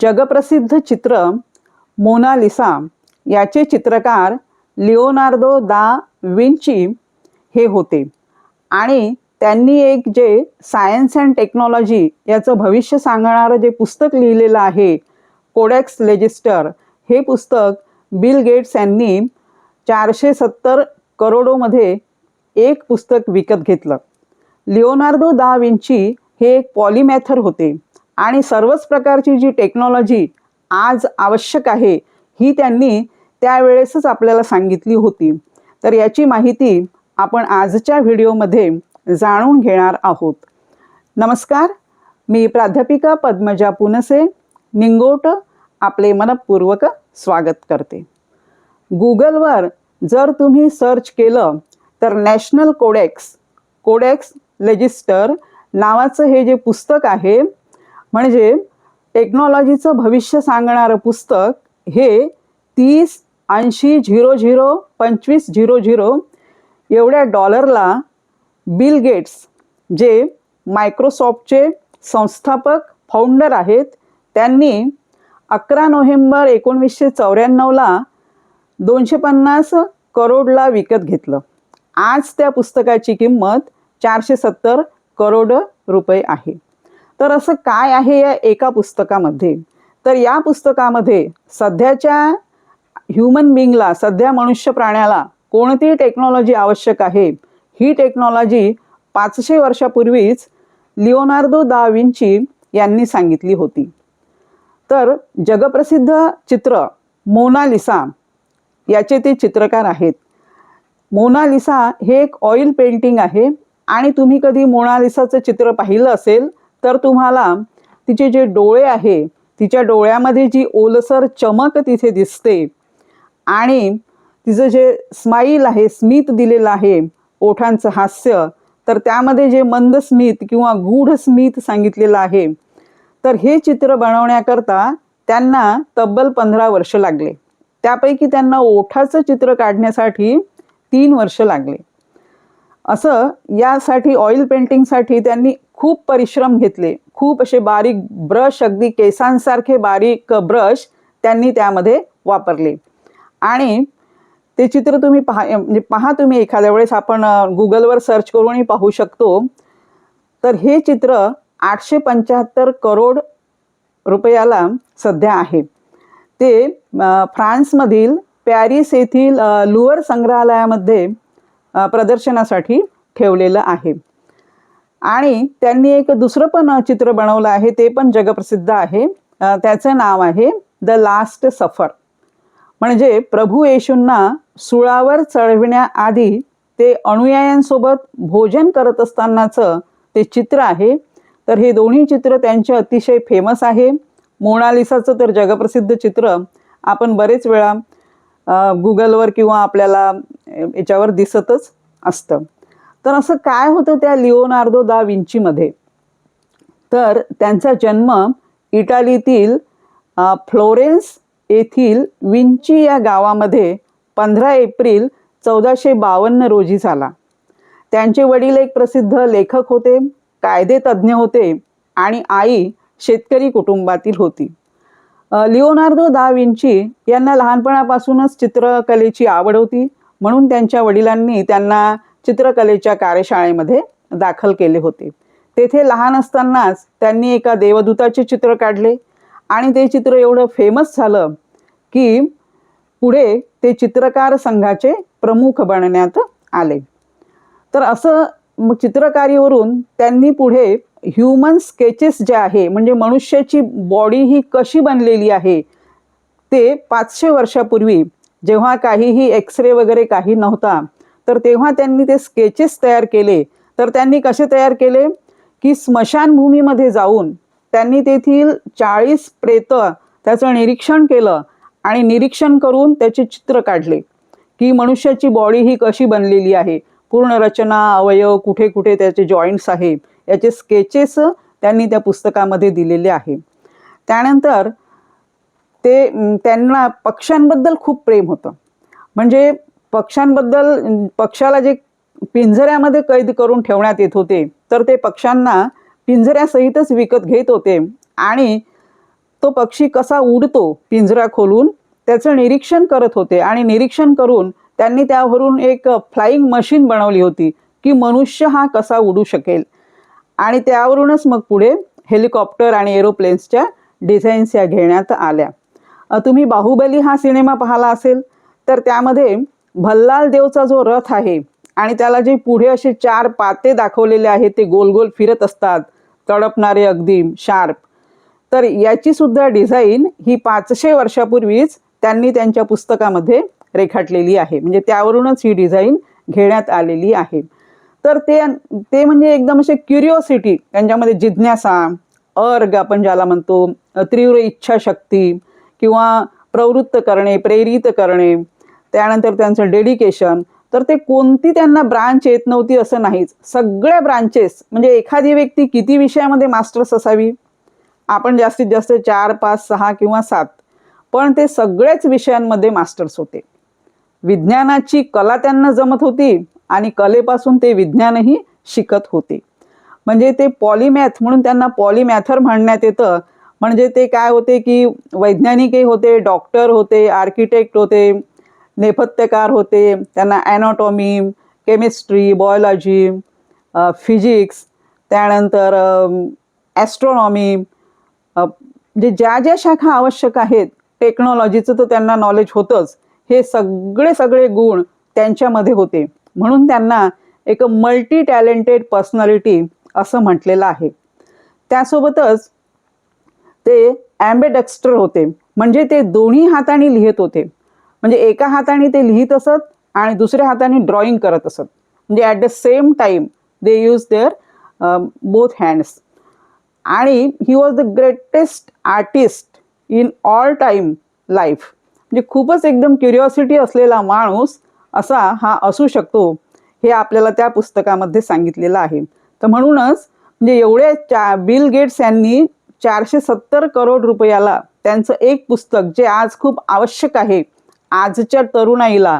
जगप्रसिद्ध चित्र मोनालिसा याचे चित्रकार लिओनार्दो दा विंची हे होते. आणि त्यांनी एक जे सायन्स अँड टेक्नॉलॉजी याचं भविष्य सांगणारं जे पुस्तक लिहिलेलं आहे कोडेक्स लेजिस्टर हे पुस्तक बिल गेट्स यांनी चारशे सत्तर करोडोमध्ये एक पुस्तक विकत घेतलं. लिओनार्दो दा विंची हे एक पॉलिमॅथर होते. आणि सर्वच प्रकारची जी टेक्नॉलॉजी आज आवश्यक आहे ही त्यांनी त्यावेळेसच आपल्याला सांगितली होती. तर याची माहिती आपण आजच्या व्हिडिओमध्ये जाणून घेणार आहोत. नमस्कार मी प्राध्यापिका पद्मजा पुनसे निंगोट आपले मनपूर्वक स्वागत करते. गुगलवर जर तुम्ही सर्च केलं तर नॅशनल कोडेक्स कोडेक्स लेजिस्टर नावाचं हे जे पुस्तक आहे म्हणजे टेक्नॉलॉजीचं भविष्य सांगणारं पुस्तक हे तीस ऐंशी झिरो झिरो पंचवीस झिरो झिरो एवढ्या डॉलरला बिल गेट्स जे मायक्रोसॉफ्टचे संस्थापक फाउंडर आहेत त्यांनी अकरा नोव्हेंबर एकोणवीसशे चौऱ्याण्णवला दोनशे पन्नास करोडला विकत घेतलं. आज त्या पुस्तकाची किंमत चारशे सत्तर करोड रुपये आहे. तर असं काय आहे या एका पुस्तकामध्ये? तर या पुस्तकामध्ये सध्याच्या ह्युमन बिंगला सध्या मनुष्य प्राण्याला कोणती टेक्नॉलॉजी आवश्यक आहे? ही टेक्नॉलॉजी पाचशे वर्षापूर्वीच लिओनार्दो दा विंची यांनी सांगितली होती. तर जगप्रसिद्ध चित्र मोनालिसा याचे ते चित्रकार आहेत. मोनालिसा हे एक ऑइल पेंटिंग आहे आणि तुम्ही कधी मोनालिसाचं चित्र पाहिलं असेल तर तुम्हाला तिचे जे डोळे आहे तिच्या डोळ्यामध्ये जी ओलसर चमक तिथे दिसते. आणि तिचं जे स्माईल आहे स्मित दिलेलं आहे ओठांचं हास्य तर त्यामध्ये जे मंद स्मित किंवा गूढ स्मित सांगितलेलं आहे तर हे चित्र बनवण्याकरता त्यांना तब्बल पंधरा वर्ष लागले. त्यापैकी त्यांना ओठाचं चित्र काढण्यासाठी तीन वर्ष लागले. असं यासाठी ऑइल पेंटिंगसाठी त्यांनी खूप परिश्रम घेतले. खूप असे बारीक ब्रश अगदी केसांसारखे बारीक ब्रश त्यांनी त्यामध्ये वापरले. आणि ते चित्र तुम्ही पहा म्हणजे पहा तुम्ही एखाद्या वेळेस आपण गुगलवर सर्च करूनही पाहू शकतो. तर हे चित्र आठशे पंच्याहत्तर करोड रुपयाला सध्या आहे. ते फ्रान्समधील पॅरिस येथील लुअर संग्रहालयामध्ये प्रदर्शनासाठी ठेवलेलं आहे. आणि त्यांनी एक दुसरं पण चित्र बनवलं आहे ते पण जगप्रसिद्ध आहे. त्याचं नाव आहे द लास्ट सफर म्हणजे प्रभू येशूंना सुळावर चढविण्याआधी ते अनुयायांसोबत भोजन करत असतानाचं ते चित्र आहे. तर हे दोन्ही चित्र त्यांचे अतिशय फेमस आहे. मोनालिसाचं तर जगप्रसिद्ध चित्र आपण बरेच वेळा गुगलवर किंवा आपल्याला याच्यावर दिसतच असतं. तर असं काय होतं त्या लिओनार्दो दा विंचीमध्ये? तर त्यांचा जन्म इटालीतील फ्लोरेन्स येथील विंची या गावामध्ये पंधरा एप्रिल चौदाशे बावन्न रोजी झाला. त्यांचे वडील एक प्रसिद्ध लेखक होते कायदे तज्ज्ञ होते आणि आई शेतकरी कुटुंबातील होती. लिओनार्दो दा विंची यांना लहानपणापासूनच चित्रकलेची आवड होती म्हणून त्यांच्या वडिलांनी त्यांना चित्रकलेच्या कार्यशाळेमध्ये दाखल केले होते. तेथे लहान असतानाच त्यांनी एका देवदूताचे चित्र काढले आणि ते चित्र एवढं फेमस झालं की पुढे ते चित्रकार संघाचे प्रमुख बनण्यात आले. तर असं चित्रकारीवरून त्यांनी पुढे ह्युमन स्केचेस जे आहे म्हणजे मनुष्याची बॉडी ही कशी बनलेली आहे ते पाचशे वर्षापूर्वी जेव्हा काहीही एक्सरे वगैरे काही नव्हता तर तेव्हा त्यांनी ते स्केचेस तयार केले. तर त्यांनी कसे तयार केले? की स्मशानभूमीमध्ये जाऊन त्यांनी तेथील चाळीस प्रेत त्याचं निरीक्षण केलं आणि निरीक्षण करून त्याचे चित्र काढले. की मनुष्याची बॉडी ही कशी बनलेली आहे? पूर्ण रचना अवयव कुठे कुठे त्याचे जॉईंट्स आहे? याचे स्केचेस त्यांनी त्या पुस्तकामध्ये दिलेले आहे. त्यानंतर ते त्यांना पक्ष्यांबद्दल खूप प्रेम होतं. म्हणजे पक्ष्यांबद्दल पक्षाला जे पिंजऱ्यामध्ये कैद करून ठेवण्यात येत होते तर ते पक्ष्यांना पिंजऱ्यासहितच विकत घेत होते. आणि तो पक्षी कसा उडतो पिंजरा खोलून त्याचं निरीक्षण करत होते. आणि निरीक्षण करून त्यांनी त्यावरून एक फ्लाईंग मशीन बनवली होती की मनुष्य हा कसा उडू शकेल. आणि त्यावरूनच मग पुढे हेलिकॉप्टर आणि एरोप्लेन्सच्या डिझाईन्स या घेण्यात आल्या. तुम्ही बाहुबली हा सिनेमा पाहिला असेल तर त्यामध्ये भल्लाल देवचा जो रथ आहे आणि त्याला जे पुढे असे चार पाते दाखवलेले आहेत ते गोल गोल फिरत असतात तडपणारे अगदी शार्प. तर याची सुद्धा डिझाईन ही पाचशे वर्षापूर्वीच त्यांनी त्यांच्या पुस्तकामध्ये रेखाटलेली आहे. म्हणजे त्यावरूनच ही डिझाईन घेण्यात आलेली आहे. तर ते ते म्हणजे एकदम असे क्युरिओसिटी त्यांच्यामध्ये जिज्ञासा अर्ग आपण ज्याला म्हणतो तीव्र इच्छाशक्ती किंवा प्रवृत्त करणे प्रेरित करणे त्यानंतर त्यांचं डेडिकेशन तर ते कोणती त्यांना ब्रांच येत नव्हती असं नाहीच. सगळ्या ब्रांचेस म्हणजे एखादी व्यक्ती किती विषयामध्ये मास्टर्स असावी? आपण जास्तीत जास्त चार पाच सहा किंवा सात. पण ते सगळेच विषयांमध्ये मास्टर्स होते. विज्ञानाची कला त्यांना जमत होती आणि कलेपासून ते विज्ञानही शिकत होते. म्हणजे ते पॉलीमॅथ म्हणून त्यांना पॉलीमॅथर म्हणण्यात येतं. म्हणजे ते काय होते की वैज्ञानिकही होते डॉक्टर होते आर्किटेक्ट होते नेपथ्यकार होते त्यांना ॲनॉटॉमी केमिस्ट्री बॉयलॉजी फिजिक्स त्यानंतर ॲस्ट्रॉनॉमी म्हणजे ज्या ज्या शाखा आवश्यक आहेत टेक्नॉलॉजीचं तर त्यांना नॉलेज होतंच. हे सगळे सगळे गुण त्यांच्यामध्ये होते. म्हणून त्यांना एक मल्टी टॅलेंटेड पर्सनॅलिटी असं म्हटलेलं आहे. त्यासोबतच ते ॲम्बेडक्स्टर होते. म्हणजे ते दोन्ही हाताने लिहित होते. म्हणजे एका हाताने ते लिहित असत आणि दुसऱ्या हाताने ड्रॉइंग करत असत. म्हणजे at the same time they use their both hands आणि he was the greatest artist in all time life म्हणजे खूपच एकदम क्युरिओसिटी असलेला माणूस असा हा असू शकतो हे आपल्याला त्या पुस्तकामध्ये सांगितलेलं आहे. तर म्हणूनच म्हणजे एवढे चा बिल गेट्स यांनी चारशे सत्तर करोड रुपयाला त्यांचं एक पुस्तक जे आज खूप आवश्यक आहे आजच्या तरुणाईला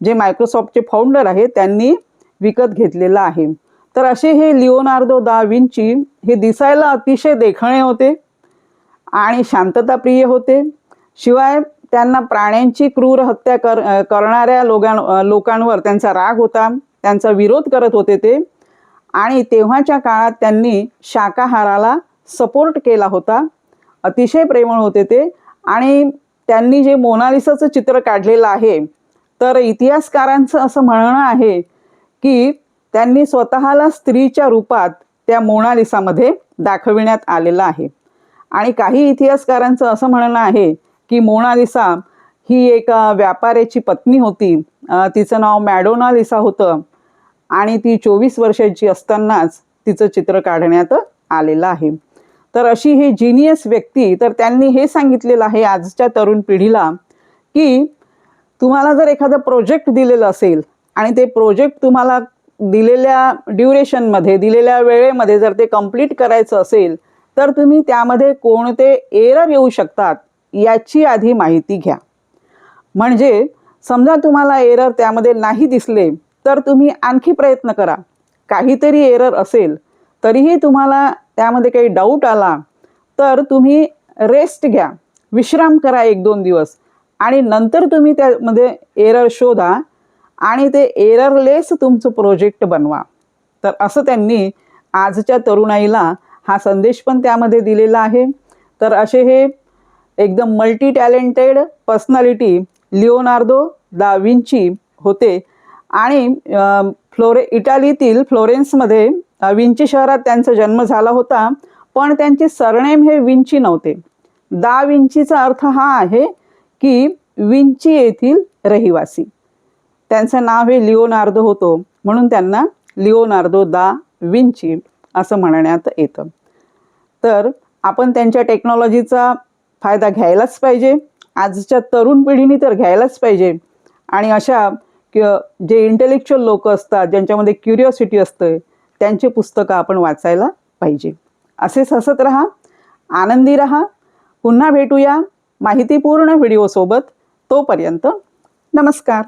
जे मायक्रोसॉफ्टचे फाउंडर आहे त्यांनी विकत घेतलेलं आहे. तर असे हे लिओनार्दो दा विंची हे दिसायला अतिशय देखणे होते आणि शांतताप्रिय होते. शिवाय त्यांना प्राण्यांची क्रूर हत्या कर करणाऱ्या लोकां लोकांवर त्यांचा राग होता त्यांचा विरोध करत होते ते. आणि तेव्हाच्या काळात त्यांनी शाकाहाराला सपोर्ट केला होता. अतिशय प्रेमळ होते ते. आणि त्यांनी जे मोनालिसाचं चित्र काढलेलं आहे तर इतिहासकारांचं असं म्हणणं आहे की त्यांनी स्वतःला स्त्रीच्या रूपात त्या मोनालिसामध्ये दाखविण्यात आलेलं आहे. आणि काही इतिहासकारांचं असं म्हणणं आहे की मोनालिसा ही एक व्यापाऱ्याची पत्नी होती. तिचं नाव मॅडोनालिसा होतं आणि ती चोवीस वर्षाची असतानाच तिचं चित्र काढण्यात आलेलं आहे. तर अशी ही जिनियस व्यक्ती तर त्यांनी हे सांगितलेलं आहे आजच्या तरुण पिढीला की तुम्हाला जर एखादं प्रोजेक्ट दिलेलं असेल आणि ते प्रोजेक्ट तुम्हाला दिलेल्या ड्युरेशनमध्ये दिलेल्या वेळेमध्ये जर ते कंप्लीट करायचं असेल तर तुम्ही त्यामध्ये कोणते एरर येऊ शकतात याची आधी माहिती घ्या. म्हणजे समजा तुम्हाला एरर त्यामध्ये नाही दिसले तर तुम्ही आणखी प्रयत्न करा. काहीतरी एरर असेल तरीही तुम्हाला त्यामध्ये काही डाऊट आला तर तुम्ही रेस्ट घ्या. विश्राम करा एक दोन दिवस. आणि नंतर तुम्ही त्यामध्ये एरर शोधा आणि ते एररलेस तुमचं प्रोजेक्ट बनवा. तर असं त्यांनी आजच्या तरुणाईला हा संदेश पण त्यामध्ये दिलेला आहे. तर असे हे एकदम multi talented personality Leonardo da Vinci होते. आणि फ्लोरे इटालीतील फ्लोरेन्समध्ये विंची शहरात त्यांचा जन्म झाला होता पण त्यांचे सरनेम हे विंची नव्हते. दा विंचीचा अर्थ हा आहे की विंची येथील रहिवासी. त्यांचं नाव हे लिओनार्दो होतो म्हणून त्यांना लिओनार्दो दा विंची असं म्हणण्यात येतं. तर आपण त्यांच्या टेक्नॉलॉजीचा फायदा घ्यायलाच पाहिजे आजच्या तरुण पिढीने तर घ्यायलाच पाहिजे. आणि अशा कि जे इंटेलेक्च्युअल लोक असतात ज्यांच्यामध्ये क्युरिओसिटी असते त्यांची पुस्तकं आपण वाचायला पाहिजे. असेच हसत रहा आनंदी रहा पुन्हा भेटूया माहितीपूर्ण व्हिडिओसोबत तोपर्यंत नमस्कार.